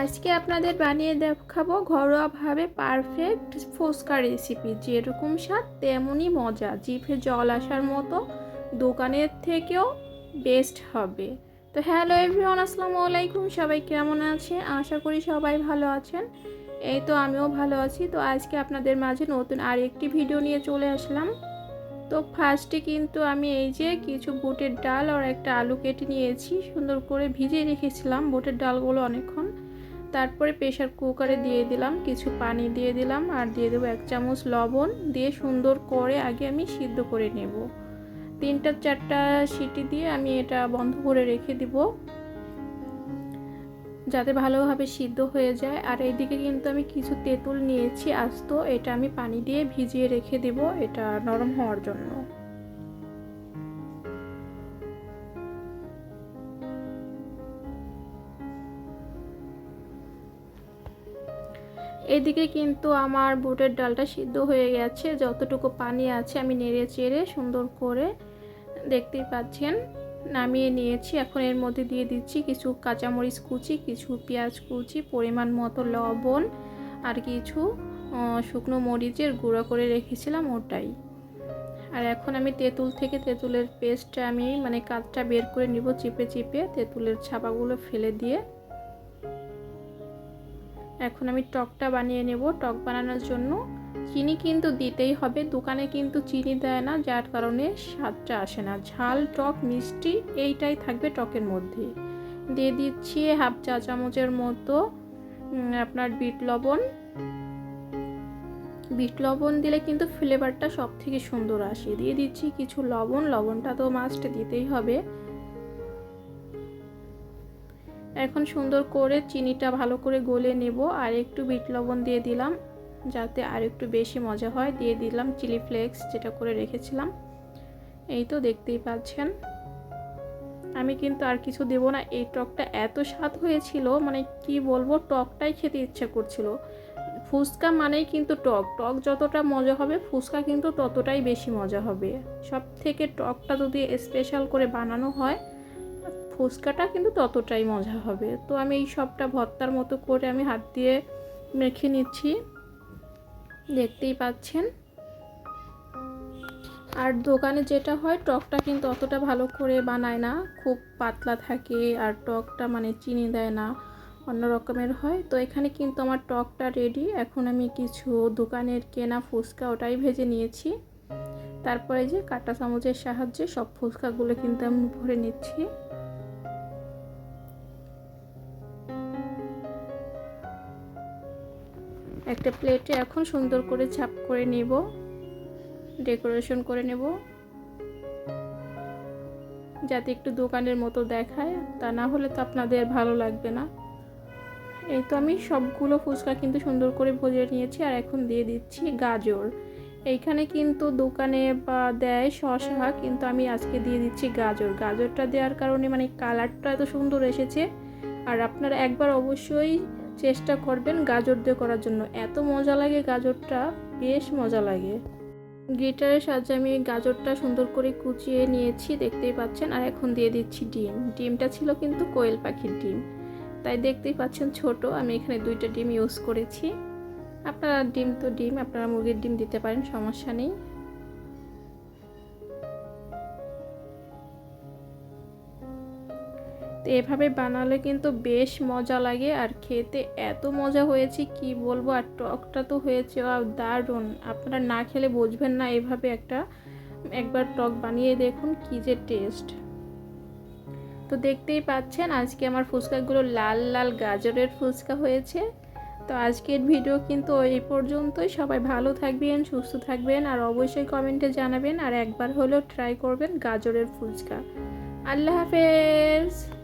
আজকে আপনাদের বানিয়ে দেখাবো ঘরোয়াভাবে পারফেক্ট ফুচকা রেসিপি যেরকম স্বাদ, তেমনই মজা। জিভে জল আসার মতো দোকানের থেকেও বেস্ট হবে। তো হ্যালো এভরিওয়ান আসসালামু আলাইকুম। সবাই কেমন আছে? আশা করি সবাই ভালো আছেন। এই তো আমিও ভালো আছি। তো আজকে আপনাদের মাঝে নতুন আরেকটি ভিডিও নিয়ে চলে আসলাম। তো ফার্স্টে কিন্তু আমি এই যে কিছু বুটের ডাল আর একটা আলু কেটে নিয়েছি, সুন্দর করে ভিজিয়ে রেখেছিলাম বুটের ডালগুলো অনেকক্ষণ। তারপরে প্রেশার কুকারে দিয়ে দিলাম, কিছু পানি দিয়ে দিলাম আর দিয়ে দেবো এক চামচ লবণ দিয়ে সুন্দর করে আগে আমি সিদ্ধ করে নেব। তিনটা চারটা সিটি দিয়ে আমি এটা বন্ধ করে রেখে দিব। যাতে ভালোভাবে সিদ্ধ হয়ে যায়। আর এইদিকে কিন্তু আমি কিছু তেঁতুল নিয়েছি আস্ত। এটা আমি পানি দিয়ে ভিজিয়ে রেখে দিব। এটা নরম হওয়ার জন্য। এদিকে কিন্তু আমার বুটের ডালটা সিদ্ধ হয়ে গেছে। যতটুকু পানি আছে আমি নেড়ে চেড়ে সুন্দর করে দেখতেই পাচ্ছেন। নামিয়ে নিয়েছি। এখন এর মধ্যে দিয়ে দিচ্ছি কিছু কাঁচামরিচ কুচি, কিছু পেঁয়াজ কুচি, পরিমাণ মতো লবণ আর কিছু শুকনো মরিচের গুঁড়ো করে রেখেছিলাম ওটাই। আর এখন আমি তেঁতুল থেকে তেঁতুলের পেস্টটা আমি মানে কাঁচটা বের করে নিব চিপে চিপে, তেঁতুলের ছাপাগুলো ফেলে দিয়ে। এখন আমি টকটা বানিয়ে নেব। টক বানানোর জন্য চিনি কিন্তু দিতেই হবে, দোকানে কিন্তু চিনি দেয় না, যার কারণে স্বাদটা আসে না। ঝাল, টক, মিষ্টি, এইটাই থাকবে টকের মধ্যে। দিয়ে দিচ্ছি হাফ চা চামচের মতো আপনার বিট লবণ। বিট লবণ দিলে কিন্তু ফ্লেভারটা সব থেকে সুন্দর আসে। দিয়ে দিচ্ছি কিছু লবণ, লবণটা তো মাস্ট দিতেই হবে। এখন সুন্দর করে চিনিটা ভালো করে গলে নেব। আর একটু বিট লবণ দিয়ে দিলাম। যাতে আর একটু বেশি মজা হয়, দিয়ে দিলাম চিলি ফ্লেক্স যেটা করে রেখেছিলাম। এই তো দেখতেই পাচ্ছেন। আমি কিন্তু আর কিছু দেব না, এই টকটা এত স্বাদ হয়েছিল মানে কি বলব, টকটাই খেতে ইচ্ছা করছিল। ফুচকা মানেই কিন্তু টক টক যতটা মজা হবে, ফুচকা কিন্তু ততটাই বেশি মজা হবে। সব থেকে টকটা যদি স্পেশাল করে বানানো হয়, ফুচকাটা কিন্তু ততটাই মজা হবে। তো আমি এই সবটা ভর্তার মতো করে আমি হাত দিয়ে মেখে নিচ্ছি। দেখতেই পাচ্ছেন। আর দোকানে যেটা হয়, টকটা কিন্তু অতটা ভালো করে বানায় না। খুব পাতলা থাকে আর টকটা মানে চিনি দেয় না, অন্য রকমের হয়। তো এখানে কিন্তু আমার টকটা রেডি এখন আমি কিছু দোকানের কেনা ফুচকা ওটাই ভেজে নিয়েছি। তারপরে যে কাটা চামচের সাহায্যে সব ফুচকাগুলো কিন্তু আমি ভরে নিচ্ছি। একটা প্লেটে এখন সুন্দর করে ছাপ করে নেব ডেকোরেশন করে নেব, যাতে একটু দোকানের মতো দেখায়, তা না হলে তো আপনাদের ভালো লাগবে না। এই তো আমি সবগুলো ফুচকা কিন্তু সুন্দর করে ভজিয়ে নিয়েছি আর এখন দিয়ে দিচ্ছি গাজর। এইখানে কিন্তু দোকানে বা দেয় শশা কিন্তু আমি আজকে দিয়ে দিচ্ছি গাজর। গাজরটা দেওয়ার কারণে মানে কালারটা এত সুন্দর এসেছে, আর আপনারা একবার অবশ্যই চেষ্টা করবেন গাজর দিয়ে করার জন্য। এত মজা লাগে গাজরটা, বেশ মজা লাগে। গ্রিটারের সাহায্যে আমি গাজরটা সুন্দর করে কুচিয়ে নিয়েছি, দেখতেই পাচ্ছেন। আর এখন দিয়ে দিচ্ছি ডিম। ডিমটা ছিল কিন্তু কোয়েল পাখির ডিম। তাই দেখতেই পাচ্ছেন ছোট, আমি এখানে দুইটা ডিম ইউজ করেছি। আপনারা ডিম তো ডিম, আপনারা মুরগির ডিম দিতে পারেন, সমস্যা নেই। তো এভাবে বানালে কিন্তু বেশ মজা লাগে। আর খেতে এত মজা হয়েছে, কি বলব? আর টকটা তো হয়েছে দারুণ। আপনারা না খেলে বুঝবেন না এভাবে একটা, একবার টক বানিয়ে দেখুন, কি যে টেস্ট তো দেখতেই পাচ্ছেন, আজকে আমার ফুচকাগুলো লাল লাল গাজরের ফুচকা হয়েছে। তো আজকের ভিডিও কিন্তু এই পর্যন্তই। সবাই ভালো থাকবেন, সুস্থ থাকবেন, আর অবশ্যই কমেন্টে জানাবেন, আর একবার হলেও ট্রাই করবেন গাজরের ফুচকা। আল্লাহ হাফেজ!